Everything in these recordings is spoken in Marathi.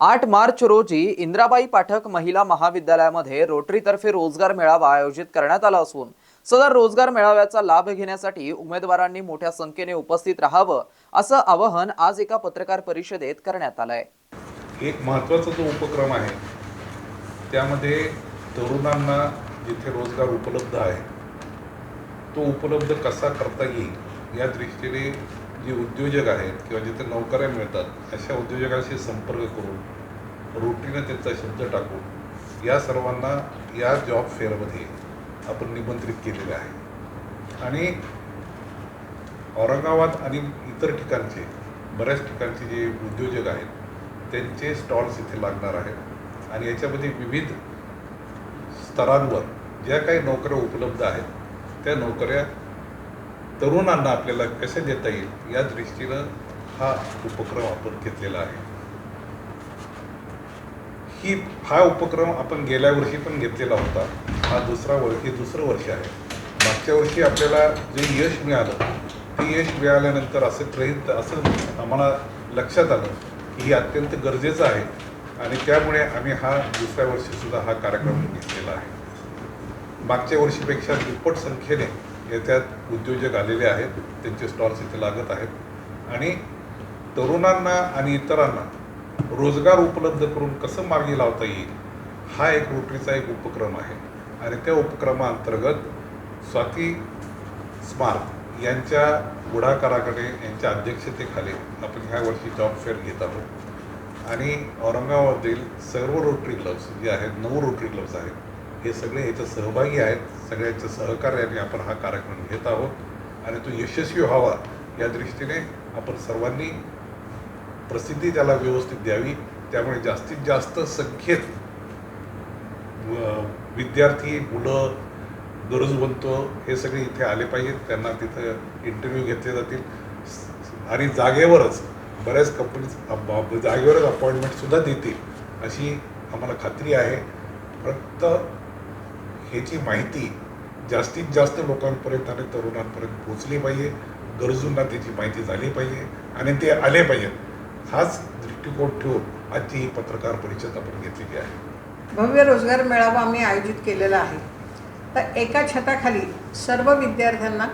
आठ मार्च रोजी इंद्राबाई पाठक महिला महाविद्यालयामध्ये रोटरीतर्फे रोजगार मेळावा आयोजित करण्यात आला असून सदर रोजगार मेळाव्याचा लाभ घेण्यासाठी उमेदवारांनी मोठ्या संख्येने उपस्थित राहावं असं आवाहन आज एका पत्रकार परिषदेत करण्यात आलंय. एक महत्त्वाचा जो उपक्रम आहे त्यामध्ये तरुणांना जिथे रोजगार उपलब्ध आहे तो उपलब्ध कसा करता येईल या दृष्टीने जे उद्योजक आहेत किंवा जिथे नोकऱ्या मिळतात अशा उद्योजकांशी संपर्क करून रुटीनं त्यांचा शब्द टाकून या सर्वांना या जॉब फेअरमध्ये आपण निमंत्रित केलेलं आहे. आणि औरंगाबाद आणि इतर ठिकाणचे बऱ्याच ठिकाणचे जे उद्योजक आहेत त्यांचे स्टॉल्स इथे लागणार आहेत. आणि याच्यामध्ये विविध स्तरांवर ज्या काही नोकऱ्या उपलब्ध आहेत त्या नोकऱ्या तरुणांना आपल्याला कशा देता येईल या दृष्टीनं हा उपक्रम आपण घेतलेला आहे. ही हा उपक्रम आपण गेल्या वर्षी पण घेतलेला होता. हा दुसरा वर्ष हे दुसरं वर्ष आहे. मागच्या वर्षी आपल्याला जे यश मिळालं ते यश मिळाल्यानंतर असं प्रयत्न असं आम्हाला लक्षात आलं की हे अत्यंत गरजेचं आहे आणि त्यामुळे आम्ही हा दुसऱ्या वर्षीसुद्धा हा कार्यक्रम घेतलेला आहे. मागच्या वर्षीपेक्षा दुप्पट संख्येने याच्यात उद्योजक आलेले आहेत त्यांचे स्टॉल्स इथे लागत आहेत. आणि तरुणांना आणि इतरांना रोजगार उपलब्ध करून कसं मार्गी लावता येईल हा एक रोटरीचा एक उपक्रम आहे. आणि त्या उपक्रमाअंतर्गत स्वाती स्मार्ट यांच्या पुढाकाराकडे यांच्या अध्यक्षतेखाली आपण ह्या वर्षी जॉब फेअर घेत आहोत. आणि औरंगाबादमधील सर्व रोटरी क्लब्स जे आहेत नऊ रोटरी क्लब्स आहेत हे सगळे याच्यात सहभागी आहेत सगळ्यांच्या सहकार्याने आपण हा कार्यक्रम घेत आहोत. आणि तो यशस्वी व्हावा या दृष्टीने आपण सर्वांनी प्रसिद्धी त्याला व्यवस्थित द्यावी. त्यामुळे जास्तीत जास्त संख्येत विद्यार्थी मुलं गरज बनतो हे सगळे इथे आले पाहिजेत. त्यांना तिथं इंटरव्ह्यू घेतले जातील. आणि जागेवरच बऱ्याच कंपनीज जागेवरच अपॉइंटमेंटसुद्धा देतील अशी आम्हाला खात्री आहे. फक्त ह्याची माहिती जास्तीत जास्त लोकांपर्यंत आणि तरुणांपर्यंत पोचली पाहिजे. गरजूंना त्याची माहिती झाली पाहिजे आणि ते आले पाहिजेत हाच दृष्टिकोन ठेवून आजची ही पत्रकार परिषद आपण घेतलेली आहे. भव्य रोजगार मेळावा आम्ही आयोजित केलेला आहे. तर एका छताखाली सर्व विद्यार्थ्यांना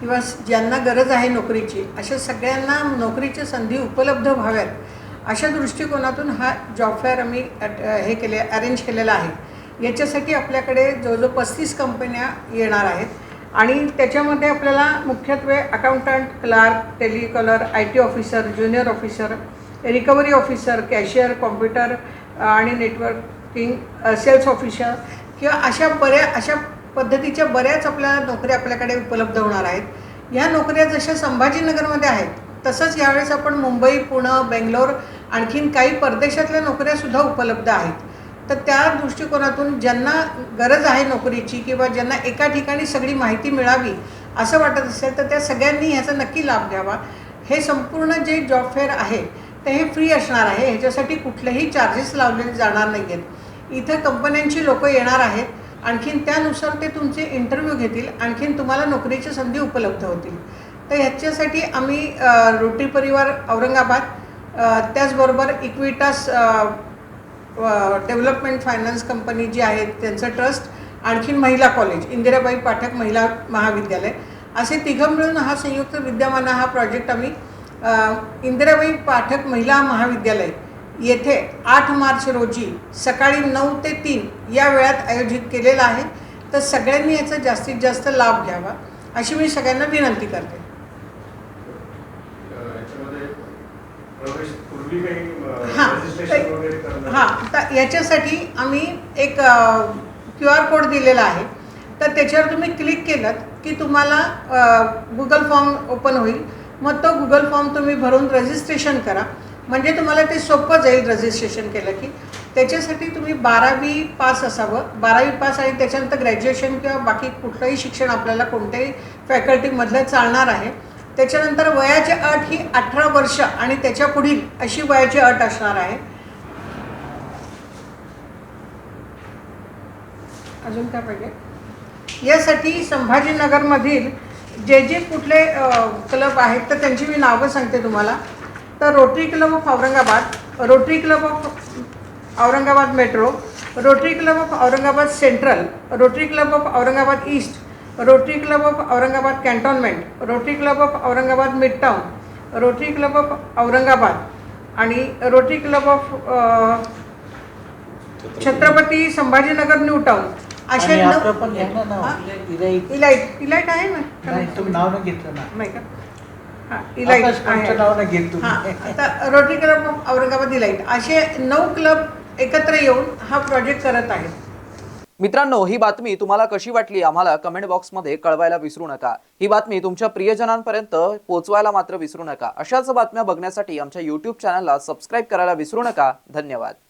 किंवा ज्यांना गरज आहे नोकरीची अशा सगळ्यांना नोकरीच्या संधी उपलब्ध व्हाव्यात अशा दृष्टिकोनातून हा जॉब फेअर आम्ही हे केले अरेंज केलेला आहे. याच्यासाठी आपल्याकडे जवळजवळ पस्तीस कंपन्या येणार आहेत. आणि त्याच्यामध्ये आपल्याला मुख्यत्वे accountant clerk telecaller I T officer junior officer recovery officer cashier computer आणि नेटवर्किंग सेल्स ऑफिसर किंवा अशा बऱ्या अशा पद्धतीच्या बऱ्याच आपल्या नोकऱ्या आपल्याकडे उपलब्ध होणार आहेत. ह्या नोकऱ्या जशा संभाजीनगरमध्ये आहेत तसंच यावेळेस आपण मुंबई पुणे बेंगलोर आणखीन काही परदेशातल्या नोकऱ्यासुद्धा उपलब्ध आहेत. तर त्या दृष्टिकोनातून ज्यांना गरज आहे नोकरीची किंवा ज्यांना एका ठिकाणी सगळी माहिती मिळावी असं वाटत असेल तर त्या सगळ्यांनी ह्याचा नक्की लाभ घ्यावा. हे संपूर्ण जे जॉब फेअर आहे ते हे फ्री असणार आहे. ह्याच्यासाठी कुठलेही चार्जेस लावलेले जाणार नाही आहेत इथं कंपन्यांची लोकं येणार आहेत. आणखीन त्यानुसार ते तुमचे इंटरव्ह्यू घेतील. आणखीन तुम्हाला नोकरीची संधी उपलब्ध होतील. तर ह्याच्यासाठी आम्ही रोटरी परिवार औरंगाबाद त्याचबरोबर इक्विटास डेव्हलपमेंट फायनान्स कंपनी जी आहे त्यांचं ट्रस्ट आणखीन महिला कॉलेज इंदिराबाई पाठक महिला महाविद्यालय. असे तिघं मिळून हा संयुक्त विद्यमान हा प्रोजेक्ट आम्ही इंदिराबाई पाठक महिला महाविद्यालय येथे आठ मार्च रोजी सकाळी नऊ ते तीन या वेळात आयोजित केलेला आहे. तर सगळ्यांनी याचा जास्तीत जास्त लाभ घ्यावा अशी मी सगळ्यांना विनंती करते. हां हां तर याच्यासाठी आम्ही एक क्यू आर कोड दिलेला आहे. तर त्याच्यावर तुम्ही क्लिक केलं की तुम्हाला गुगल फॉर्म ओपन होईल. मग तो गुगल फॉर्म तुम्ही भरून रजिस्ट्रेशन करा. म्हणजे तुम्हाला ते सोपं जाईल रजिस्ट्रेशन केलं की. त्याच्यासाठी तुम्ही बारावी पास असावं. बारावी पास आणि त्याच्यानंतर ग्रॅज्युएशन किंवा बाकी कुठलंही शिक्षण आपल्याला कोणत्याही फॅकल्टीमधलं चालणार आहे. त्याच्यानंतर वयाची अट ही अठरा वर्ष आणि त्याच्या पुढील अशी वयाची अट असणार आहे. अजून काय पाहिजे? यासाठी संभाजीनगरमधील जे जे कुठले क्लब आहेत तर त्यांची मी नावं सांगते तुम्हाला. तर Rotary Club of Aurangabad Rotary Club of Aurangabad metro Rotary Club of Aurangabad central Rotary Club of Aurangabad east Rotary Club of Aurangabad cantonment Rotary Club of Aurangabad midtown Rotary Club of Aurangabad आणि Rotary Club of Chhatrapati Sambhajinagar new town असे? इलाईट इलाइट इलाइट आहे ना. नाही का? हां तुम्ही. आता Rotary club of Aurangabad elite असे नऊ क्लब एकत्र येऊन हा प्रोजेक्ट करत आहेत. मित्रांनो ही बातमी तुम्हाला कशी वाटली आम्हाला कमेंट बॉक्समध्ये कळवायला विसरू नका. ही बातमी तुमच्या प्रियजनांपर्यंत पोहोचवायला मात्र विसरू नका. अशाच बातम्या बघण्यासाठी आमच्या यूट्यूब चॅनलला सबस्क्राईब करायला विसरू नका. धन्यवाद.